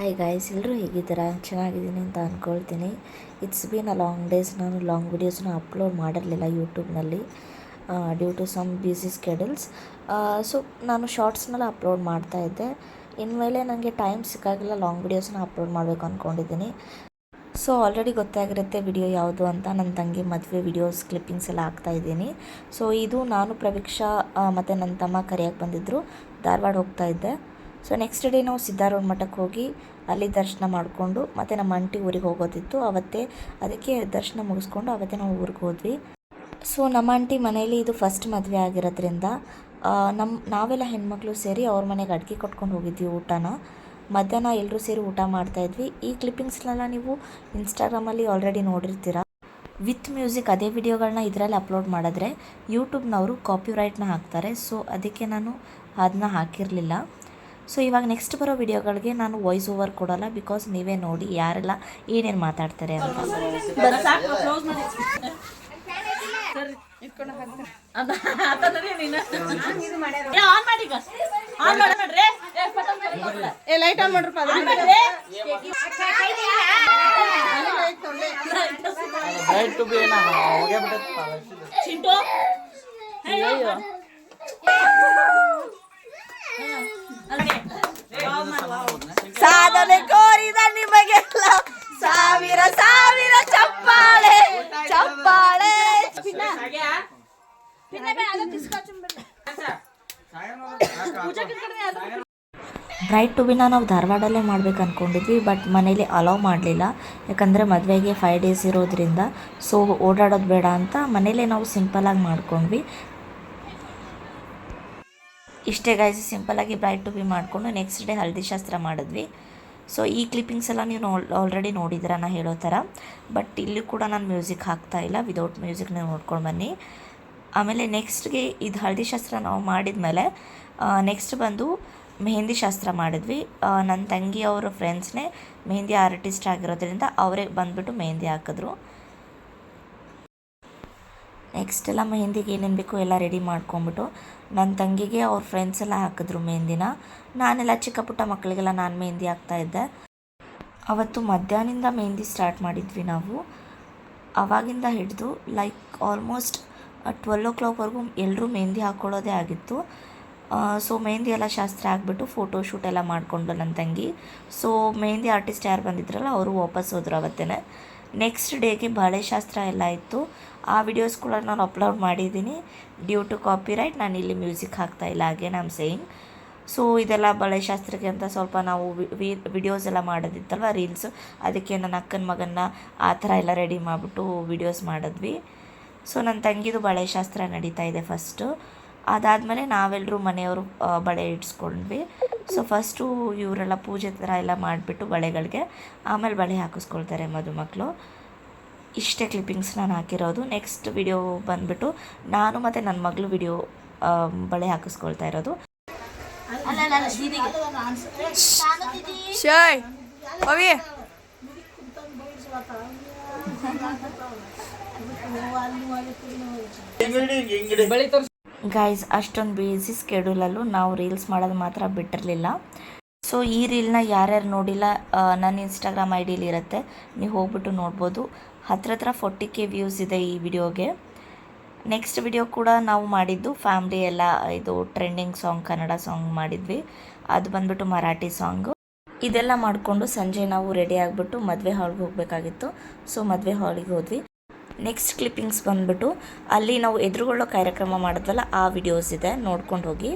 Hi guys ಎಲ್ಲರೂ ಹೇಗಿದ್ದೀರಾ? ಚೆನ್ನಾಗಿದ್ದೀನಿ ಅಂತ ಅಂದ್ಕೊಳ್ತೀನಿ it's been a long days ನಾನು ಲಾಂಗ್ ವೀಡಿಯೋಸ್ನ ಅಪ್ಲೋಡ್ ಮಾಡಿರಲಿಲ್ಲ ಯೂಟ್ಯೂಬ್ನಲ್ಲಿ due to some busy schedules so ನಾನು ಶಾರ್ಟ್ಸ್ನೆಲ್ಲ ಅಪ್ಲೋಡ್ ಮಾಡ್ತಾ ಇದ್ದೆ. ಇನ್ಮೇಲೆ ನನಗೆ ಟೈಮ್ ಸಿಕ್ಕಾಗಿಲ್ಲ ಲಾಂಗ್ ವೀಡಿಯೋಸ್ನ ಅಪ್ಲೋಡ್ ಮಾಡಬೇಕು ಅಂದ್ಕೊಂಡಿದ್ದೀನಿ ಸೊ ಆಲ್ರೆಡಿ ಗೊತ್ತಾಗಿರುತ್ತೆ ವಿಡಿಯೋ ಯಾವುದು ಅಂತ. ನನ್ನ ತಂಗಿ ಮದುವೆ ವಿಡಿಯೋಸ್ ಕ್ಲಿಪ್ಪಿಂಗ್ಸ್ ಎಲ್ಲ ಹಾಕ್ತಾ ಇದ್ದೀನಿ. ಸೊ ಇದು ನಾನು ಪ್ರವೀಕ್ಷಾ ಮತ್ತು ನನ್ನ ತಮ್ಮ ಕರೆಯೋಕ್ಕೆ ಬಂದಿದ್ದರು ಧಾರವಾಡ ಹೋಗ್ತಾ ಇದ್ದೆ. ಸೊ ನೆಕ್ಸ್ಟ್ ಡೇ ನಾವು ಸಿದ್ಧಾರೂಢ ಮಠಕ್ಕೆ ಹೋಗಿ ಅಲ್ಲಿ ದರ್ಶನ ಮಾಡಿಕೊಂಡು ಮತ್ತು ನಮ್ಮ ಅಂಟಿ ಊರಿಗೆ ಹೋಗೋದಿತ್ತು. ಅವತ್ತೇ ಅದಕ್ಕೆ ದರ್ಶನ ಮುಗಿಸ್ಕೊಂಡು ಅವತ್ತೇ ನಾವು ಊರಿಗೆ ಹೋದ್ವಿ. ಸೊ ನಮ್ಮ ಆಂಟಿ ಮನೇಲಿ ಇದು ಫಸ್ಟ್ ಮದುವೆ ಆಗಿರೋದ್ರಿಂದ ನಮ್ಮ ನಾವೆಲ್ಲ ಹೆಣ್ಮಕ್ಳು ಸೇರಿ ಅವ್ರ ಮನೆಗೆ ಅಡುಗೆ ಕೊಟ್ಕೊಂಡು ಹೋಗಿದ್ವಿ ಊಟನ. ಮಧ್ಯಾಹ್ನ ಎಲ್ಲರೂ ಸೇರಿ ಊಟ ಮಾಡ್ತಾಯಿದ್ವಿ ಈ ಕ್ಲಿಪ್ಪಿಂಗ್ಸ್ನೆಲ್ಲ ನೀವು ಇನ್ಸ್ಟಾಗ್ರಾಮಲ್ಲಿ ಆಲ್ರೆಡಿ ನೋಡಿರ್ತೀರ. ವಿತ್ ಮ್ಯೂಸಿಕ್ ಅದೇ ವಿಡಿಯೋಗಳನ್ನ ಇದರಲ್ಲಿ ಅಪ್ಲೋಡ್ ಮಾಡಿದ್ರೆ ಯೂಟ್ಯೂಬ್ನವರು ಕಾಪಿರೈಟ್ನ ಹಾಕ್ತಾರೆ. ಸೊ ಅದಕ್ಕೆ ನಾನು ಅದನ್ನ ಹಾಕಿರಲಿಲ್ಲ. ಸೊ ಇವಾಗ ನೆಕ್ಸ್ಟ್ ಬರೋ ವಿಡಿಯೋಗಳಿಗೆ ನಾನು ವಾಯ್ಸ್ ಓವರ್ ಕೊಡೋಲ್ಲ ಬಿಕಾಸ್ ನೀವೇ ನೋಡಿ ಯಾರೆಲ್ಲ ಏನೇನು ಮಾತಾಡ್ತಾರೆ ಅಂತ. ಏ ಲೈಟ್ ಆನ್ ಮಾಡ್ರಪ್ಪ ಅದು ರೈಟ್ ಟು ಬಿ ಏನ ಹೋಗೇ ಬಿಟ್ಟೈತಿ ಸಾಧನೆ ಕೋರಿದ ನಿಮಗೆಲ್ಲ ಸಾವಿರ ಸಾವಿರ ಚಪ್ಪಾಳೆ ಚಪ್ಪಾಳೆ. ಬ್ರೈಟ್ ಟು ಬಿನ ನಾವು ಧಾರವಾಡಲ್ಲೇ ಮಾಡ್ಬೇಕು ಅಂದ್ಕೊಂಡಿದ್ವಿ ಬಟ್ ಮನೇಲಿ ಅಲೌ ಮಾಡಲಿಲ್ಲ. ಯಾಕಂದರೆ ಮದುವೆಗೆ ಫೈವ್ ಡೇಸ್ ಇರೋದ್ರಿಂದ ಸೊ ಓಡಾಡೋದು ಬೇಡ ಅಂತ ಮನೇಲೇ ನಾವು ಸಿಂಪಲಾಗಿ ಮಾಡ್ಕೊಂಡ್ವಿ. ಇಷ್ಟೇ ಗಾಯ್ಸ್ ಸಿಂಪಲಾಗಿ ಬ್ರೈಟ್ ಟು ಬಿ ಮಾಡಿಕೊಂಡು ನೆಕ್ಸ್ಟ್ ಡೇ ಹಳದಿ ಶಾಸ್ತ್ರ ಮಾಡಿದ್ವಿ. ಸೊ ಈ ಕ್ಲಿಪ್ಪಿಂಗ್ಸ್ ಎಲ್ಲ ನೀವು ಆಲ್ರೆಡಿ ನೋಡಿದ್ದೀರ ನಾನು ಹೇಳೋ ಥರ. ಬಟ್ ಇಲ್ಲಿ ಕೂಡ ನಾನು ಮ್ಯೂಸಿಕ್ ಹಾಕ್ತಾ ಇಲ್ಲ ವಿದೌಟ್ ಮ್ಯೂಸಿಕ್ ನೀವು ನೋಡ್ಕೊಂಡು ಬನ್ನಿ. ಆಮೇಲೆ ನೆಕ್ಸ್ಟ್ಗೆ ಇದು ಹಳದಿ ಶಾಸ್ತ್ರ ನಾವು ಮಾಡಿದ ಮೇಲೆ ನೆಕ್ಸ್ಟ್ ಬಂದು ಮೆಹಂದಿ ಶಾಸ್ತ್ರ ಮಾಡಿದ್ವಿ. ನನ್ನ ತಂಗಿ ಅವರ ಫ್ರೆಂಡ್ಸ್ನೇ ಮೆಹಂದಿ ಆರ್ಟಿಸ್ಟ್ ಆಗಿರೋದ್ರಿಂದ ಅವರೇ ಬಂದುಬಿಟ್ಟು ಮೆಹಂದಿ ಹಾಕಿದ್ರು. ನೆಕ್ಸ್ಟ್ ಎಲ್ಲ ಮೆಹಂದಿಗೆ ಏನೇನು ಬೇಕು ಎಲ್ಲ ರೆಡಿ ಮಾಡ್ಕೊಂಬಿಟ್ಟು ನನ್ನ ತಂಗಿಗೆ ಅವ್ರ ಫ್ರೆಂಡ್ಸ್ ಎಲ್ಲ ಹಾಕಿದ್ರು ಮೆಹಂದಿನ. ನಾನೆಲ್ಲ ಚಿಕ್ಕ ಪುಟ್ಟ ಮಕ್ಕಳಿಗೆಲ್ಲ ನಾನು ಮೆಹಂದಿ ಹಾಕ್ತಾ ಇದ್ದೆ. ಅವತ್ತು ಮಧ್ಯಾಹ್ನದಿಂದ ಮೆಹಂದಿ ಸ್ಟಾರ್ಟ್ ಮಾಡಿದ್ವಿ ನಾವು. ಅವಾಗಿಂದ ಹಿಡಿದು ಲೈಕ್ ಆಲ್ಮೋಸ್ಟ್ ಟ್ವೆಲ್ ಓ ಕ್ಲಾಕ್ವರೆಗೂ ಎಲ್ಲರೂ ಮೆಹಂದಿ ಹಾಕ್ಕೊಳ್ಳೋದೇ ಆಗಿತ್ತು. ಸೊ ಮೆಹಂದಿ ಎಲ್ಲ ಶಾಸ್ತ್ರ ಆಗಿಬಿಟ್ಟು ಫೋಟೋ ಶೂಟ್ ಎಲ್ಲ ಮಾಡಿಕೊಂಡು ನನ್ನ ತಂಗಿ. ಸೊ ಮೆಹಂದಿ ಆರ್ಟಿಸ್ಟ್ ಯಾರು ಬಂದಿದ್ರಲ್ಲ, ಅವರು ವಾಪಸ್ ಹೋದರು ಅವತ್ತೇ ನೆಕ್ಸ್ಟ್ ಡೇಗೆ ಬಾಳೆ ಶಾಸ್ತ್ರ ಎಲ್ಲ ಇತ್ತು. ಆ ವಿಡಿಯೋಸ್ ಕೂಡ ನಾನು ಅಪ್ಲೋಡ್ ಮಾಡಿದ್ದೀನಿ. ಡ್ಯೂ ಟು ಕಾಪಿರೈಟ್ ನಾನು ಇಲ್ಲಿ ಮ್ಯೂಸಿಕ್ ಹಾಕ್ತಾ ಇಲ್ಲ. ಹಾಗೆ ನಮ್ಮ ಸೇಯಿಂಗ್ ಸೊ ಇದೆಲ್ಲ ಬಳೆ ಶಾಸ್ತ್ರಕ್ಕೆ ಅಂತ ಸ್ವಲ್ಪ ನಾವು ವಿಡಿಯೋಸ್ ಎಲ್ಲ ಮಾಡೋದಿತ್ತಲ್ವ ರೀಲ್ಸ್ ಅದಕ್ಕೆ ನನ್ನ ಅಕ್ಕನ ಮಗನ್ನ ಆ ಥರ ಎಲ್ಲ ರೆಡಿ ಮಾಡಿಬಿಟ್ಟು ವಿಡಿಯೋಸ್ ಮಾಡಿದ್ವಿ. ಸೊ ನನ್ನ ತಂಗಿದು ಬಳೆ ಶಾಸ್ತ್ರ ನಡೀತಾ ಇದೆ ಫಸ್ಟು ಅದಾದಮೇಲೆ ನಾವೆಲ್ಲರೂ ಮನೆಯವರು ಬಳೆ ಇಡ್ಸ್ಕೊಂಡ್ವಿ. ಸೊ ಫಸ್ಟು ಇವರೆಲ್ಲ ಪೂಜೆ ಥರ ಎಲ್ಲ ಮಾಡಿಬಿಟ್ಟು ಬಳೆಗಳಿಗೆ ಆಮೇಲೆ ಬಳೆ ಹಾಕಿಸ್ಕೊಳ್ತಾರೆ ಮದುಮಕ್ಕಳು ಇಷ್ಟೇ ಕ್ಲಿಪ್ಪಿಂಗ್ಸ್ ನಾನು ಹಾಕಿರೋದು. ನೆಕ್ಸ್ಟ್ ವಿಡಿಯೋ ಬಂದುಬಿಟ್ಟು ನಾನು ಮತ್ತು ನನ್ನ ಮಗಳು ವಿಡಿಯೋ ಬಳೆ ಹಾಕಿಸ್ಕೊಳ್ತಾ ಇರೋದು. ಶೈ ಅವಿ ಗೈಸ್ ಅಷ್ಟೊಂದು ಬ್ಯುಸಿ ಸ್ಕೆಡ್ಯೂಲಲ್ಲೂ ನಾವು ರೀಲ್ಸ್ ಮಾಡೋದು ಮಾತ್ರ ಬಿಟ್ಟಿರಲಿಲ್ಲ. ಸೊ ಈ ರೀಲ್ನ ಯಾರ್ಯಾರು ನೋಡಿಲ್ಲ ನನ್ನ ಇನ್ಸ್ಟಾಗ್ರಾಮ್ ಐ ಡಿಲಿ ಇರುತ್ತೆ. ನೀವು ಹೋಗ್ಬಿಟ್ಟು ನೋಡ್ಬೋದು. ಹತ್ರ ಹತ್ರ ಫೋರ್ಟಿ ಕೆ ವ್ಯೂಸ್ ಇದೆ ಈ ವಿಡಿಯೋಗೆ. ನೆಕ್ಸ್ಟ್ ವಿಡಿಯೋ ಕೂಡ ನಾವು ಮಾಡಿದ್ದು ಫ್ಯಾಮ್ಲಿ ಎಲ್ಲ, ಇದು ಟ್ರೆಂಡಿಂಗ್ ಸಾಂಗ್ ಕನ್ನಡ ಸಾಂಗ್ ಮಾಡಿದ್ವಿ. ಅದು ಬಂದ್ಬಿಟ್ಟು ಮರಾಠಿ ಸಾಂಗು ಇದೆಲ್ಲ ಮಾಡಿಕೊಂಡು ಸಂಜೆ ನಾವು ರೆಡಿ ಆಗಿಬಿಟ್ಟು ಮದುವೆ ಹಾಲ್ಗೆ ಹೋಗಬೇಕಾಗಿತ್ತು. ಸೊ ಮದುವೆ ಹಾಲಿಗೆ ಹೋದ್ವಿ. ನೆಕ್ಸ್ಟ್ ಕ್ಲಿಪ್ಪಿಂಗ್ಸ್ ಬಂದ್ಬಿಟ್ಟು ಅಲ್ಲಿ ನಾವು ಎದುರುಗೊಳ್ಳೋ ಕಾರ್ಯಕ್ರಮ ಮಾಡಿದ್ವಲ್ಲ ಆ ವಿಡಿಯೋಸ್ ಇದೆ ನೋಡ್ಕೊಂಡು ಹೋಗಿ.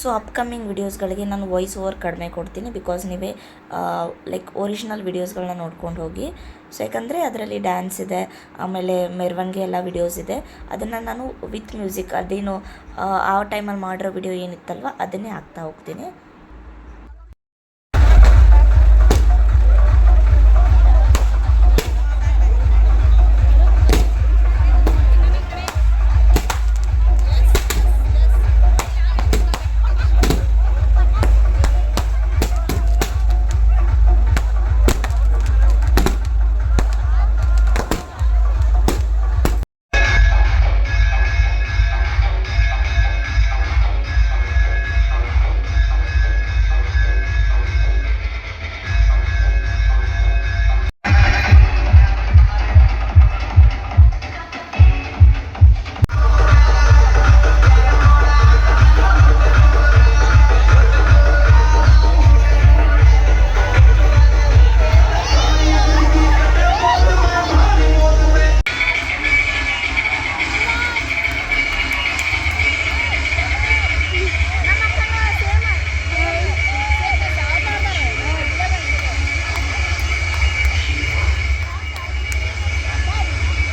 ಸೊ ಅಪ್ಕಮಿಂಗ್ ವಿಡಿಯೋಸ್ಗಳಿಗೆ ನಾನು ವಾಯ್ಸ್ ಓವರ್ ಕಡಿಮೆ ಕೊಡ್ತೀನಿ ಬಿಕಾಸ್ ನೀವೇ ಲೈಕ್ ಒರಿಜಿನಲ್ ವಿಡಿಯೋಸ್ಗಳನ್ನ ನೋಡ್ಕೊಂಡು ಹೋಗಿ. ಸೊ ಯಾಕಂದರೆ ಅದರಲ್ಲಿ ಡ್ಯಾನ್ಸ್ ಇದೆ ಆಮೇಲೆ ಮೆರವಣಿಗೆ ಎಲ್ಲ ವಿಡಿಯೋಸ್ ಇದೆ. ಅದನ್ನು ನಾನು ವಿತ್ ಮ್ಯೂಸಿಕ್ ಅದೇನು ಆ, ಟೈಮಲ್ಲಿ ಮಾಡಿರೋ ವಿಡಿಯೋ ಏನಿತ್ತಲ್ವ ಅದನ್ನೇ ಹಾಕ್ತಾ ಹೋಗ್ತೀನಿ.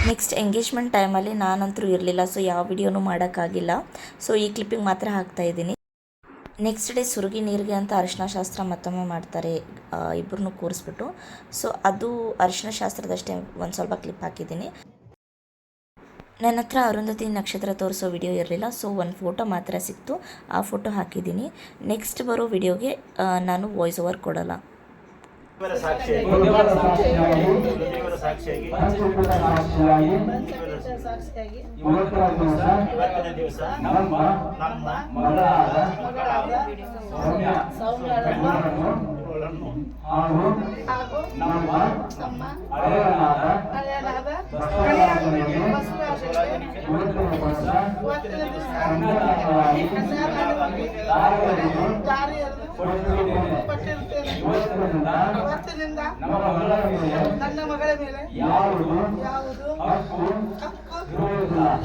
ನೆಕ್ಸ್ಟ್ ಎಂಗೇಜ್ಮೆಂಟ್ ಟೈಮಲ್ಲಿ ನಾನಂತರೂ ಇರಲಿಲ್ಲ ಸೊ ಯಾವ ವಿಡಿಯೋನೂ ಮಾಡೋಕ್ಕಾಗಿಲ್ಲ. ಸೊ ಈ ಕ್ಲಿಪ್ಪಿಂಗ್ ಮಾತ್ರ ಹಾಕ್ತಾ ಇದ್ದೀನಿ. ನೆಕ್ಸ್ಟ್ ಡೇ ಸುರುಗಿ ನೀರಿಗೆ ಅಂತ ಅರಿಶಿನ ಶಾಸ್ತ್ರ ಮತ್ತೊಮ್ಮೆ ಮಾಡ್ತಾರೆ ಇಬ್ಬರನ್ನೂ ಕೂರಿಸ್ಬಿಟ್ಟು. ಸೊ ಅದು ಅರಿಶಿನ ಶಾಸ್ತ್ರದಷ್ಟೇ ಒಂದು ಸ್ವಲ್ಪ ಕ್ಲಿಪ್ ಹಾಕಿದ್ದೀನಿ. ನನ್ನ ಹತ್ರ ಅರುಂಧತಿ ನಕ್ಷತ್ರ ತೋರಿಸೋ ವಿಡಿಯೋ ಇರಲಿಲ್ಲ ಸೊ ಒಂದು ಫೋಟೋ ಮಾತ್ರ ಸಿಕ್ತು, ಆ ಫೋಟೋ ಹಾಕಿದ್ದೀನಿ. ನೆಕ್ಸ್ಟ್ ಬರೋ ವಿಡಿಯೋಗೆ ನಾನು ವಾಯ್ಸ್ ಓವರ್ ಕೊಡಲ್ಲ. ದೇವರ ಸಾಕ್ಷಿಯಾಗಿ ದೇವರ ಸಾಕ್ಷಿಯಾಗಿ ಇವತ್ತಿನ ದಿವಸ ನಮ್ಮ ಮಗಳಾದ ಸೌಮ್ಯಳನ್ನು ಹಾಗೂ ನಮ್ಮ ಹಳೆಯನಾದ ಮೇಲೆ ನನ್ನ ಮಗಳ ಮೇಲೆ ಯಾವುದು ಹಕ್ಕು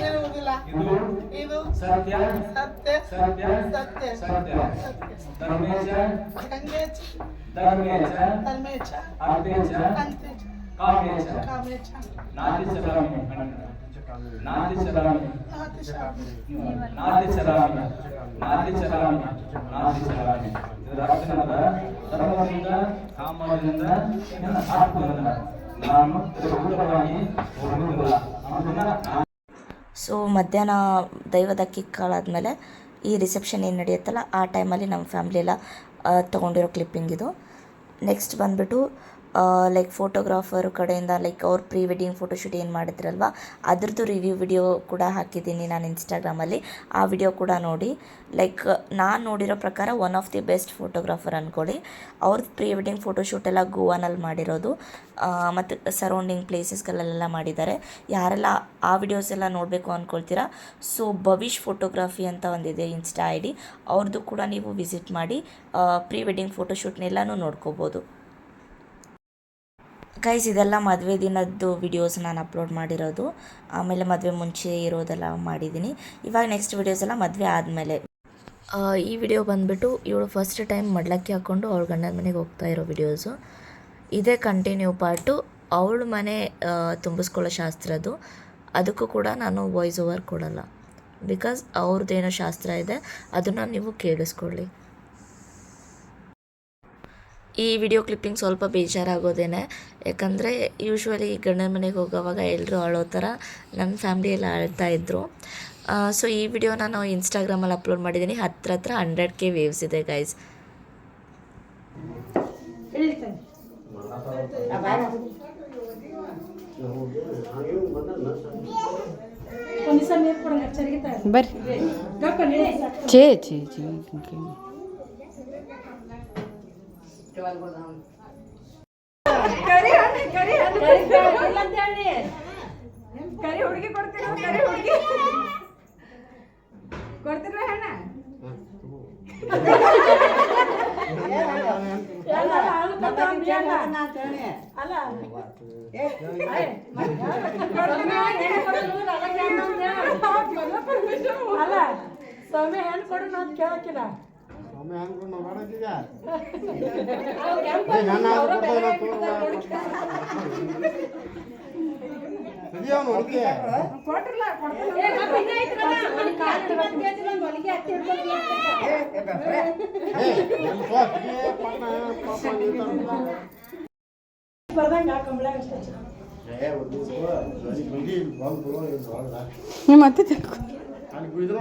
ಇರುವುದಿಲ್ಲ ಇದು ಸತ್ಯ ಸತ್ಯ ಸತ್ಯ ಸತ್ಯ ಧರ್ಮೇಚ ಧರ್ಮೇಚ ಧರ್ಮೇಚ ಅಂತೇಚ ಕಾಮೇಚ ಕಾಮೇಚ ರಕ್ಷಣದ ಧರ್ಮದಿಂದ ಕಾಮದಿಂದ ಆತ್ಮದಿಂದ. ನಾನು ಹೋಗುವುದಿಲ್ಲ. ಸೊ ಮಧ್ಯಾಹ್ನ ದೈವದ ಕಿಕ್ಕಾಳಾದಮೇಲೆ ಈ ರಿಸೆಪ್ಷನ್ ಏನು ನಡೆಯುತ್ತಲ್ಲ ಆ ಟೈಮಲ್ಲಿ ನಮ್ಮ ಫ್ಯಾಮ್ಲಿ ಎಲ್ಲ ತೊಗೊಂಡಿರೋ ಕ್ಲಿಪ್ಪಿಂಗ್ ಇದು. ನೆಕ್ಸ್ಟ್ ಬಂದುಬಿಟ್ಟು ಲೈಕ್ ಫೋಟೋಗ್ರಾಫರ್ ಕಡೆಯಿಂದ ಲೈಕ್ ಅವ್ರ ಪ್ರೀ ವೆಡ್ಡಿಂಗ್ ಫೋಟೋಶೂಟ್ ಏನು ಮಾಡಿದ್ರಲ್ವ, ಅದ್ರದ್ದು ರಿವ್ಯೂ ವಿಡಿಯೋ ಕೂಡ ಹಾಕಿದ್ದೀನಿ ನಾನು ಇನ್ಸ್ಟಾಗ್ರಾಮಲ್ಲಿ ಆ ವಿಡಿಯೋ ಕೂಡ ನೋಡಿ ಲೈಕ್ ನಾನು ನೋಡಿರೋ ಪ್ರಕಾರ one of the best photographer ಅಂದ್ಕೊಳ್ಳಿ ಅವ್ರದ್ದು ಪ್ರೀ ವೆಡ್ಡಿಂಗ್ ಫೋಟೋಶೂಟ್ ಎಲ್ಲ ಗೋವಾನಲ್ಲಿ ಮಾಡಿರೋದು. ಮತ್ತು ಸರೌಂಡಿಂಗ್ ಪ್ಲೇಸಸ್ಗಳಲ್ಲೆಲ್ಲ ಮಾಡಿದ್ದಾರೆ. ಯಾರೆಲ್ಲ ಆ ವಿಡಿಯೋಸ್ ಎಲ್ಲ ನೋಡಬೇಕು ಅಂದ್ಕೊಳ್ತೀರಾ ಸೊ ಭವಿಷ್ ಫೋಟೋಗ್ರಫಿ ಅಂತ ಒಂದಿದೆ ಇನ್ಸ್ಟಾ ಐ ಡಿ ಅವ್ರದ್ದು ಕೂಡ ನೀವು ವಿಸಿಟ್ ಮಾಡಿ ಪ್ರೀ ವೆಡ್ಡಿಂಗ್ ಫೋಟೋಶೂಟ್ನೆಲ್ಲನೂ ನೋಡ್ಕೋಬೋದು. ಗೈಸ್ ಇದೆಲ್ಲ ಮದುವೆ ದಿನದ್ದು ವಿಡಿಯೋಸ್ ನಾನು ಅಪ್ಲೋಡ್ ಮಾಡಿರೋದು. ಆಮೇಲೆ ಮದುವೆ ಮುಂಚೆ ಇರೋದೆಲ್ಲ ಮಾಡಿದ್ದೀನಿ ಇವಾಗ ನೆಕ್ಸ್ಟ್ ವಿಡಿಯೋಸ್ ಎಲ್ಲ ಮದುವೆ ಆದಮೇಲೆ. ಈ ವಿಡಿಯೋ ಬಂದುಬಿಟ್ಟು ಇವಳು ಫಸ್ಟ್ ಟೈಮ್ ಮಡ್ಲಕ್ಕಿ ಹಾಕ್ಕೊಂಡು ಅವಳ ಗಂಡನ ಮನೆಗೆ ಹೋಗ್ತಾ ಇರೋ ವಿಡಿಯೋಸು ಇದೇ ಕಂಟಿನ್ಯೂ ಪಾರ್ಟು ಅವಳ ಮನೆ ತುಂಬಿಸ್ಕೊಳ್ಳೋ ಶಾಸ್ತ್ರದ್ದು ಅದಕ್ಕೂ ಕೂಡ ನಾನು ವಾಯ್ಸ್ ಓವರ್ ಕೊಡಲ್ಲ. ಬಿಕಾಸ್ ಅವ್ರದ್ದೇನೋ ಶಾಸ್ತ್ರ ಇದೆ, ಅದನ್ನು ನೀವು ಕೇಳಿಸ್ಕೊಳ್ಳಿ. ಈ ವಿಡಿಯೋ ಕ್ಲಿಪ್ಪಿಂಗ್ ಸ್ವಲ್ಪ ಬೇಜಾರಾಗೋದೇನೆ. ಯಾಕಂದರೆ ಯೂಶ್ವಲಿ ಗಂಡನ ಮನೆಗೆ ಹೋಗೋವಾಗ ಎಲ್ಲರೂ ಅಳೋ ಥರ ನನ್ನ ಫ್ಯಾಮಿಲಿಯಲ್ಲಿ ಎಲ್ಲ ಅಳ್ತಾ ಇದ್ದರು ಸೊ ಈ ವಿಡಿಯೋ ನಾನು ಇನ್ಸ್ಟಾಗ್ರಾಮಲ್ಲಿ ಅಪ್ಲೋಡ್ ಮಾಡಿದ್ದೀನಿ ಹತ್ರ ಹತ್ರ ಹಂಡ್ರೆಡ್ ಕೆ ವೇವ್ಸ್ ಇದೆ ಗೈಸ್ ಬರ್ರಿ. ಚೇ ಚೇ ಛೇ ಕರಿ ಹುಡುಗಿ ಕೊಡ್ತೀರ ಹುಡುಗಿ ಅಲ್ಲ ಸ್ವಾಮಿ ಹೆಣ್ಣು ಕೊಡು ನಾನು ಕೇಳಕ್ಕಿಲ್ಲ. ಒಮ್ಮೆ ಅಂದ್ರು ನಿಮ್ಮ ಅತ್ತೆ ತಿಳ್ಕೊ ಅಲ್ಲಿ ಬಿದ್ರು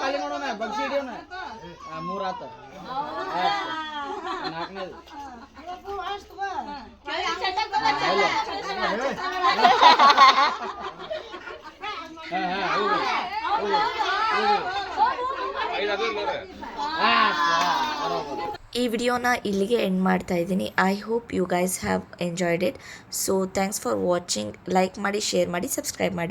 ಖಾಲಿ ಮಾಡೋಣ ಬಗ್ಸಿ ಹಿಡಿಯೋಣ. ಮೂರ್ ಆತ. ನಾಲ್ಕನೇದು. ಈ ವಿಡಿಯೋನ ಇಲ್ಲಿಗೆ ಎಂಡ್ ಮಾಡ್ತಾ ಇದ್ದೀನಿ. I hope you guys have enjoyed it so thanks for watching like ಮಾಡಿ ಶೇರ್ ಮಾಡಿ ಸಬ್ಸ್ಕ್ರೈಬ್ ಮಾಡಿ.